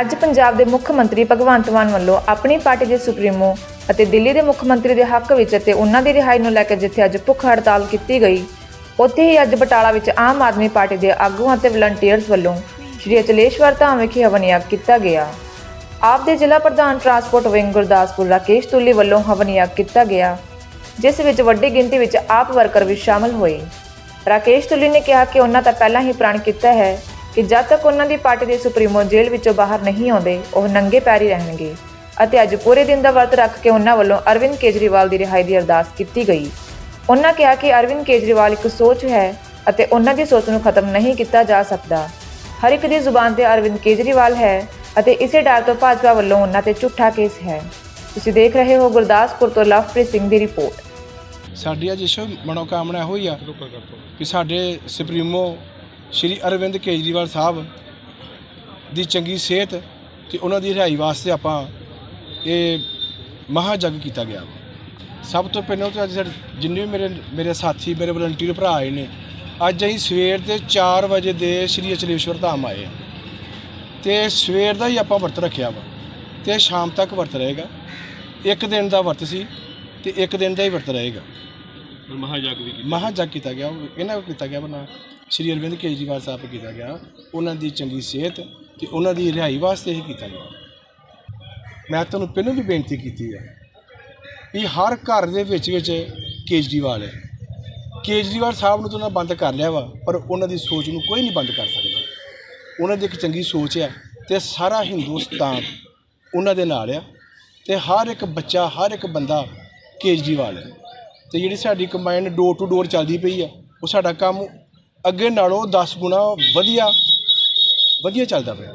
ਅੱਜ ਪੰਜਾਬ ਦੇ ਮੁੱਖ ਮੰਤਰੀ ਭਗਵੰਤ ਮਾਨ ਵੱਲੋਂ ਆਪਣੀ ਪਾਰਟੀ ਦੇ ਸੁਪਰੀਮੋ ਅਤੇ ਦਿੱਲੀ ਦੇ ਮੁੱਖ ਮੰਤਰੀ ਦੇ ਹੱਕ ਵਿੱਚ ਅਤੇ ਉਹਨਾਂ ਦੀ ਰਿਹਾਈ ਨੂੰ ਲੈ ਕੇ ਜਿੱਥੇ ਅੱਜ ਭੁੱਖ ਹੜਤਾਲ ਕੀਤੀ ਗਈ, ਉੱਥੇ ਹੀ ਅੱਜ ਬਟਾਲਾ ਵਿੱਚ ਆਮ ਆਦਮੀ ਪਾਰਟੀ ਦੇ ਆਗੂਆਂ ਅਤੇ ਵਲੰਟੀਅਰਸ ਵੱਲੋਂ ਸ਼੍ਰੀ ਅਚਲੇਸ਼ਵਰ ਧਾਮ ਵਿਖੇ ਹਵਨ ਯੱਗ ਕੀਤਾ ਗਿਆ। ਆਪ ਦੇ ਜ਼ਿਲ੍ਹਾ ਪ੍ਰਧਾਨ ਟਰਾਂਸਪੋਰਟ ਵਿੰਗ ਗੁਰਦਾਸਪੁਰ ਰਾਕੇਸ਼ ਤੁੱਲੀ ਵੱਲੋਂ ਹਵਨ ਯੱਗ ਕੀਤਾ ਗਿਆ, ਜਿਸ ਵਿੱਚ ਵੱਡੀ ਗਿਣਤੀ ਵਿੱਚ ਆਪ ਵਰਕਰ ਵੀ ਸ਼ਾਮਲ ਹੋਏ। ਰਾਕੇਸ਼ ਤੁੱਲੀ ਨੇ ਕਿਹਾ ਕਿ ਉਹਨਾਂ ਤਾਂ ਪਹਿਲਾਂ ਹੀ ਪ੍ਰਣ ਕੀਤਾ ਹੈ ਕਿ ਜਦ ਤੱਕ ਉਹਨਾਂ ਦੀ ਪਾਰਟੀ ਦੇ ਸੁਪਰੀਮੋ ਜੇਲ੍ਹ ਵਿੱਚੋਂ ਬਾਹਰ ਨਹੀਂ ਆਉਂਦੇ, ਉਹ ਨੰਗੇ ਪੈਰੀ ਰਹਿਣਗੇ। ਅਤੇ ਅੱਜ ਪੂਰੇ ਦਿਨ ਦਾ ਵਰਤ ਰੱਖ ਕੇ ਉਹਨਾਂ ਵੱਲੋਂ ਅਰਵਿੰਦ ਕੇਜਰੀਵਾਲ ਦੀ ਰਿਹਾਈ ਦੀ ਅਰਦਾਸ ਕੀਤੀ ਗਈ। ਉਹਨਾਂ ਕਿਹਾ ਕਿ ਅਰਵਿੰਦ ਕੇਜਰੀਵਾਲ ਇੱਕ ਸੋਚ ਹੈ ਅਤੇ ਉਹਨਾਂ ਦੀ ਸੋਚ ਨੂੰ ਖਤਮ ਨਹੀਂ ਕੀਤਾ ਜਾ ਸਕਦਾ। ਹਰ ਇੱਕ ਦੀ ਜ਼ੁਬਾਨ ਤੇ ਅਰਵਿੰਦ ਕੇਜਰੀਵਾਲ ਹੈ ਅਤੇ ਇਸੇ ਡਰ ਤੋਂ ਭਾਜਪਾ ਵੱਲੋਂ ਉਹਨਾਂ ਤੇ ਝੂਠਾ ਕੇਸ ਹੈ। ਤੁਸੀਂ ਦੇਖ ਰਹੇ ਹੋ ਗੁਰਦਾਸਪੁਰ ਤੋਂ ਲਵਪ੍ਰੀਤ ਸਿੰਘ ਦੀ ਰਿਪੋਰਟ। ਸਾਡੀ ਅੱਜ ਮਨੋਕਾਮਨਾ ਇਹੋ ਆ ਕਿ ਸਾਡੇ ਸੁਪਰੀਮੋ ਸ਼੍ਰੀ ਅਰਵਿੰਦ ਕੇਜਰੀਵਾਲ ਸਾਹਿਬ ਦੀ ਚੰਗੀ ਸਿਹਤ ਤੇ ਉਹਨਾਂ ਦੀ ਰਿਹਾਈ ਵਾਸਤੇ ਆਪਾਂ ਇਹ ਮਹਾ ਜਗ ਕੀਤਾ ਗਿਆ ਸਭ ਤੋਂ ਪਹਿਲਾਂ ਤਾਂ ਅੱਜ ਸਾਡੇ ਜਿੰਨੇ ਵੀ ਮੇਰੇ ਮੇਰੇ ਸਾਥੀ, ਮੇਰੇ ਵਲੰਟੀਅਰ ਭਰਾ ਆਏ ਨੇ, ਅੱਜ ਅਸੀਂ ਸਵੇਰ ਦੇ 4 ਵਜੇ ਦੇ ਸ਼੍ਰੀ ਅਚਲੇਸ਼ਵਰ ਧਾਮ ਆਏ ਆ ਤੇ ਸਵੇਰ ਦਾ ਹੀ ਆਪਾਂ ਵਰਤ ਰੱਖਿਆ ਵਾ ਤੇ ਸ਼ਾਮ ਤੱਕ ਵਰਤ ਰਹੇਗਾ। ਇੱਕ ਦਿਨ ਦਾ ਵਰਤ ਸੀ ਤੇ ਇੱਕ ਦਿਨ ਦਾ ਹੀ ਵਰਤ ਰਹੇਗਾ। ਮਹਾਜਗ ਵੀ ਕੀਤਾ ਮਹਾ ਕੀਤਾ ਗਿਆ। ਉਹ ਇਹਨਾਂ ਨੂੰ ਕੀਤਾ ਗਿਆ ਬਣਾ ਸ਼੍ਰੀ ਅਰਵਿੰਦ ਕੇਜਰੀਵਾਲ ਸਾਹਿਬ ਨੂੰ ਕੀਤਾ ਗਿਆ। ਉਹਨਾਂ ਦੀ ਚੰਗੀ ਸਿਹਤ ਤੇ ਉਹਨਾਂ ਦੀ ਰਿਹਾਈ ਵਾਸਤੇ ਹੀ ਕੀਤਾ ਗਿਆ। ਮੈਂ ਤੁਹਾਨੂੰ ਪਹਿਲਾਂ ਵੀ ਬੇਨਤੀ ਕੀਤੀ ਹੈ ਵੀ ਹਰ ਘਰ ਦੇ ਵਿੱਚ ਵਿੱਚ ਕੇਜਰੀਵਾਲ ਹੈ। ਕੇਜਰੀਵਾਲ ਸਾਹਿਬ ਨੂੰ ਤਾਂ ਉਹਨਾਂ ਬੰਦ ਕਰ ਲਿਆ ਵਾ, ਪਰ ਉਹਨਾਂ ਦੀ ਸੋਚ ਨੂੰ ਕੋਈ ਨਹੀਂ ਬੰਦ ਕਰ ਸਕਦਾ। ਉਹਨਾਂ ਦੀ ਇੱਕ ਚੰਗੀ ਸੋਚ ਹੈ ਤੇ ਸਾਰਾ ਹਿੰਦੁਸਤਾਨ ਉਹਨਾਂ ਦੇ ਨਾਲ ਆ ਤੇ ਹਰ ਇੱਕ ਬੱਚਾ, ਹਰ ਇੱਕ ਬੰਦਾ ਕੇਜਰੀਵਾਲ ਹੈ। ਤੇ ਜਿਹੜੀ ਸਾਡੀ ਕੰਬਾਈਨ ਡੋਰ ਟੂ ਡੋਰ ਚੱਲਦੀ ਪਈ ਆ, ਉਹ ਸਾਡਾ ਕੰਮ ਅੱਗੇ ਨਾਲੋਂ 10 ਗੁਣਾ ਵਧੀਆ ਵਧੀਆ ਚੱਲਦਾ ਪਿਆ।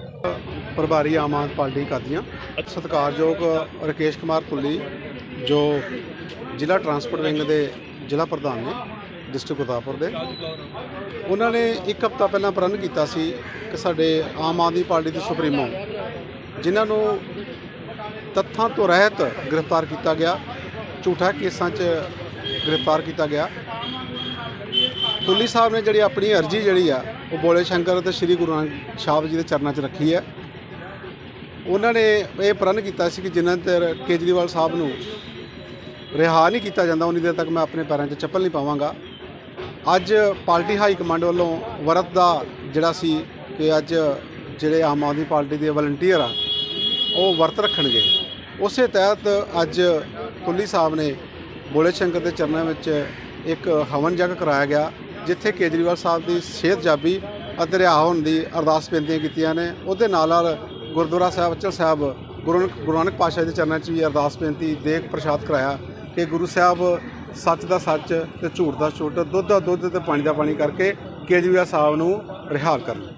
ਪ੍ਰਭਾਰੀ ਆਮ ਆਦਮੀ ਪਾਰਟੀ ਕਰਦੀਆਂ। ਸਤਿਕਾਰਯੋਗ ਰਕੇਸ਼ ਕੁਮਾਰ ਤੁੱਲੀ ਜੋ ਜ਼ਿਲ੍ਹਾ ਟਰਾਂਸਪੋਰਟ ਵਿੰਗ ਦੇ ਜ਼ਿਲ੍ਹਾ ਪ੍ਰਧਾਨ ਨੇ, ਡਿਸਟ੍ਰਿਕਟ ਗੁਰਦਾਸਪੁਰ ਦੇ। ਉਹਨਾਂ ਨੇ ਇੱਕ ਹਫ਼ਤਾ ਪਹਿਲਾਂ ਪ੍ਰਣ ਕੀਤਾ ਸੀ ਕਿ ਸਾਡੇ ਆਮ ਆਦਮੀ ਪਾਰਟੀ ਦੇ ਸੁਪਰੀਮੋ, ਜਿਨ੍ਹਾਂ ਨੂੰ ਤੱਥਾਂ ਤੋਂ ਰਹਿਤ ਗ੍ਰਿਫਤਾਰ ਕੀਤਾ ਗਿਆ, ਝੂਠਾ ਕੇਸਾਂ 'ਚ ਗ੍ਰਿਫਤਾਰ ਕੀਤਾ ਗਿਆ। ਤੁੱਲੀ ਸਾਹਿਬ ਨੇ ਜਿਹੜੀ ਆਪਣੀ ਅਰਜ਼ੀ ਜਿਹੜੀ ਆ, ਉਹ ਬੋਲੇ ਸ਼ੰਕਰ ਅਤੇ ਸ੍ਰੀ ਗੁਰੂ ਨਾਨਕ ਸਾਹਿਬ ਜੀ ਦੇ ਚਰਨਾਂ 'ਚ ਰੱਖੀ ਹੈ। ਉਹਨਾਂ ਨੇ ਇਹ ਪ੍ਰਣ ਕੀਤਾ ਸੀ ਕਿ ਜਿੰਨਾ ਚਿਰ ਕੇਜਰੀਵਾਲ ਸਾਹਿਬ ਨੂੰ ਰਿਹਾ ਨਹੀਂ ਕੀਤਾ ਜਾਂਦਾ, ਉਨੀ ਦੇਰ ਤੱਕ ਮੈਂ ਆਪਣੇ ਪੈਰਾਂ 'ਚ ਚੱਪਲ ਨਹੀਂ ਪਾਵਾਂਗਾ। ਅੱਜ ਪਾਰਟੀ ਹਾਈ ਕਮਾਂਡ ਵੱਲੋਂ ਵਰਤ ਦਾ ਜਿਹੜਾ ਸੀ ਕਿ ਅੱਜ ਜਿਹੜੇ ਆਮ ਆਦਮੀ ਪਾਰਟੀ ਦੇ ਵਲੰਟੀਅਰ ਆ, ਉਹ ਵਰਤ ਰੱਖਣਗੇ। ਉਸੇ ਤਹਿਤ ਅੱਜ ਕੁੱਲੀ ਸਾਹਿਬ ਨੇ ਬੋਲੇ ਸ਼ੰਕਰ ਦੇ ਚਰਨਾਂ ਵਿੱਚ ਇੱਕ ਹਵਨ ਜਗ ਕਰਾਇਆ ਗਿਆ, ਜਿੱਥੇ ਕੇਜਰੀਵਾਲ ਸਾਹਿਬ ਦੀ ਸਿਹਤ ਜਾਬੀ ਅਤੇ ਰਿਹਾ ਹੋਣ ਦੀ ਅਰਦਾਸ ਬੇਨਤੀਆਂ ਕੀਤੀਆਂ ਨੇ। ਉਹਦੇ ਨਾਲ ਨਾਲ ਗੁਰਦੁਆਰਾ ਸਾਹਿਬ ਅਚਲ ਸਾਹਿਬ, ਗੁਰੂ ਨਾਨਕ- ਗੁਰੂ ਨਾਨਕ ਪਾਤਸ਼ਾਹ ਦੇ ਚਰਨਾਂ 'ਚ ਵੀ ਅਰਦਾਸ ਬੇਨਤੀ ਦੇਖ ਪ੍ਰਸ਼ਾਦ ਕਰਾਇਆ ਕਿ ਗੁਰੂ ਸਾਹਿਬ ਸੱਚ ਦਾ ਸੱਚ ਤੇ ਝੂਠ ਦਾ ਝੂਠ, ਦੁੱਧ ਦਾ ਦੁੱਧ ਤੇ ਪਾਣੀ ਦਾ ਪਾਣੀ ਕਰਕੇ ਕੇਜਰੀਵਾਲ ਸਾਹਿਬ ਨੂੰ ਰਿਹਾ ਕਰਨ।